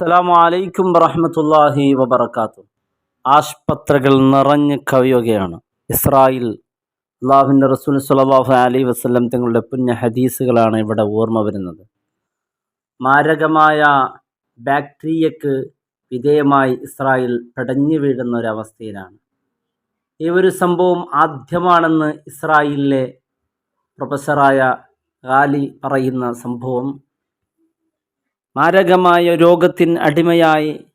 അസ്സലാമു അലൈക്കും വറഹ്മത്തുള്ളാഹി വബറകാതുഹു. ആശുപത്രികൾ നിറഞ്ഞ് കവിയുകയാണ്. ഇസ്രായേൽ അള്ളാഹുവിന്റെ റസൂൽ സ്വല്ലല്ലാഹു അലൈഹി വസല്ലം തങ്ങളുടെ പുണ്യ ഹദീസുകളാണ് ഇവിടെ ഓർമ്മ വരുന്നത്. മാരകമായ ബാക്ടീരിയക്ക് വിധേയമായി ഇസ്രായേൽ പടഞ്ഞു വീഴുന്ന ഒരവസ്ഥയിലാണ് ഈ ഒരു സംഭവം ആദ്യമാണെന്ന് ഇസ്രായേലിലെ പ്രൊഫസറായ ഗാലി പറയുന്ന സംഭവം മാരകമായ രോഗത്തിൻ അടിമയായി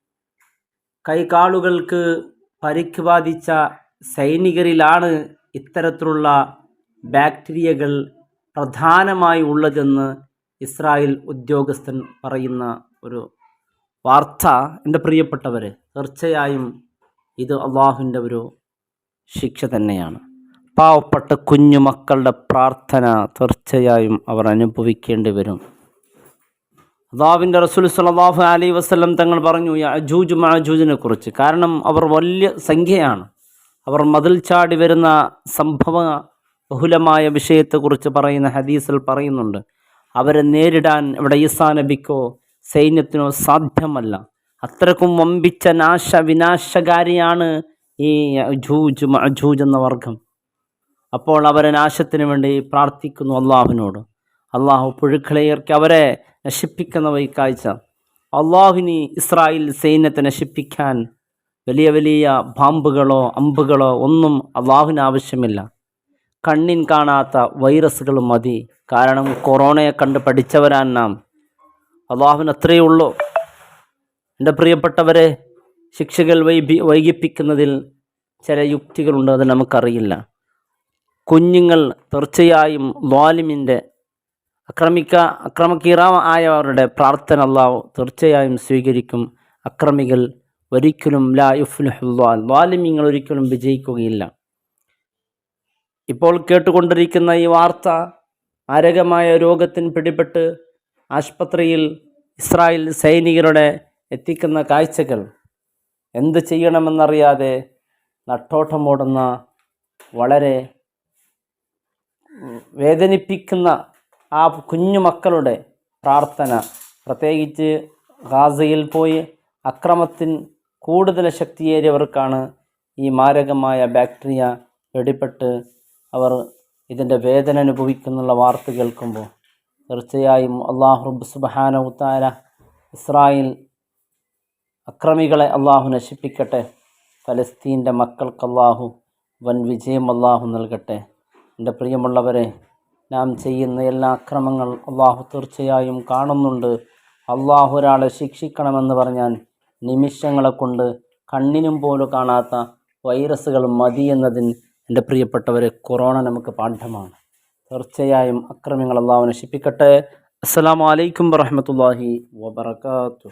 കൈകാളുകൾക്ക് പരിക്ക് ബാധിച്ച സൈനികരിലാണ് ഇത്തരത്തിലുള്ള ബാക്ടീരിയകൾ പ്രധാനമായി ഉള്ളതെന്ന് ഇസ്രായേൽ ഉദ്യോഗസ്ഥൻ പറയുന്ന ഒരു വാർത്ത. എന്റെ പ്രിയപ്പെട്ടവർ തീർച്ചയായും ഇത് അള്ളാഹുവിന്റെ ഒരു ശിക്ഷ തന്നെയാണ്. പാവപ്പെട്ട കുഞ്ഞു മക്കളുടെ പ്രാർത്ഥന തീർച്ചയായും അവർ അനുഭവിക്കേണ്ടി വരും. അള്ളാഹുവിന്റെ റസൂൽ സലാഹു അലൈഹി വസ്ലം തങ്ങൾ പറഞ്ഞു അജൂജ് മഅജൂജിനെ കുറിച്ച്. കാരണം അവർ വലിയ സംഖ്യയാണ്. അവർ മതിൽ ചാടി വരുന്ന സംഭവ ബഹുലമായ വിഷയത്തെക്കുറിച്ച് പറയുന്ന ഹദീസിൽ പറയുന്നുണ്ട് അവരെ നേരിടാൻ ഇവിടെ ഈസാ നബിക്കോ സൈന്യത്തിനോ സാധ്യമല്ല. അത്രക്കും വമ്പിച്ച നാശ വിനാശകാരിയാണ് ഈ അജൂജ് മഅജൂജ് എന്ന വർഗം. അപ്പോൾ അവരെ നാശത്തിന് വേണ്ടി പ്രാർത്ഥിക്കുന്നു അള്ളാഹുവിനോട്. അള്ളാഹു പുഴുക്കളെ അവരെ നശിപ്പിക്കുന്ന ഈ കാഴ്ച അള്ളാഹുവിന് ഇസ്രായേൽ സൈന്യത്തെ നശിപ്പിക്കാൻ വലിയ വലിയ ബാമ്പുകളോ അമ്പുകളോ ഒന്നും അള്ളാഹുവിന് ആവശ്യമില്ല. കണ്ണിൻ കാണാത്ത വൈറസുകൾ മതി. കാരണം കൊറോണയെ കണ്ട് പഠിച്ചവരാൻ നാം. അള്ളാഹുവിന് അത്രയേ ഉള്ളൂ. എന്റെ പ്രിയപ്പെട്ടവരെ ശിക്ഷകൾ വൈപി വൈകിപ്പിക്കുന്നതിൽ ചില യുക്തികളുണ്ട് അത് നമുക്കറിയില്ല. കുഞ്ഞുങ്ങൾ തീർച്ചയായും ലാലിമിന്റെ അക്രമിക്ക അക്രമക്കീറ ആയവരുടെ പ്രാർത്ഥന അള്ളാഹു തീർച്ചയായും സ്വീകരിക്കും. അക്രമികൾ ഒരിക്കലും ലാ യുഫ്ലുഹുല്ലാൽ വാലിമിങ്ങൾ ഒരിക്കലും വിജയിക്കുകയില്ല. ഇപ്പോൾ കേട്ടുകൊണ്ടിരിക്കുന്ന ഈ വാർത്ത മാരകമായ രോഗത്തിന് പിടിപെട്ട് ആശുപത്രിയിൽ ഇസ്രായേൽ സൈനികരുടെ എത്തിക്കുന്ന കാഴ്ചകൾ എന്ത് ചെയ്യണമെന്നറിയാതെ നട്ടോട്ടമോടുന്ന വളരെ വേദനിപ്പിക്കുന്ന ആ കുഞ്ഞു മക്കളുടെ പ്രാർത്ഥന. പ്രത്യേകിച്ച് ഗാസയിൽ പോയി അക്രമത്തിന് കൂടുതൽ ശക്തിയേറിയവർക്കാണ് ഈ മാരകമായ ബാക്ടീരിയ വെടിപ്പെട്ട് അവർ ഇതിന്റെ വേദന അനുഭവിക്കുന്നുള്ള വാർത്ത കേൾക്കുമ്പോൾ. തീർച്ചയായും അള്ളാഹു റബ്ബ് സുബഹാനവുത്താര ഇസ്രായേൽ അക്രമികളെ അള്ളാഹു നശിപ്പിക്കട്ടെ. ഫലസ്തീന്റെ മക്കൾക്ക് അള്ളാഹു വൻ വിജയം അള്ളാഹു നൽകട്ടെ. എന്റെ പ്രിയമുള്ളവരെ നാം ചെയ്യുന്ന എല്ലാ അക്രമങ്ങൾ അള്ളാഹു തീർച്ചയായും കാണുന്നുണ്ട്. അള്ളാഹു ഒരാളെ ശിക്ഷിക്കണമെന്ന് പറഞ്ഞാൽ നിമിഷങ്ങളെ കൊണ്ട് കണ്ണിനും പോലും കാണാത്ത വൈറസുകൾ മതി എന്നതിന് എന്റെ പ്രിയപ്പെട്ടവരെ കൊറോണ നമുക്ക് പാഠമാണ്. തീർച്ചയായും അക്രമങ്ങൾ അള്ളാഹു നശിപ്പിക്കട്ടെ. അസ്സാം വലൈക്കും വറഹമത്തല്ലാഹി വബർക്കാത്തു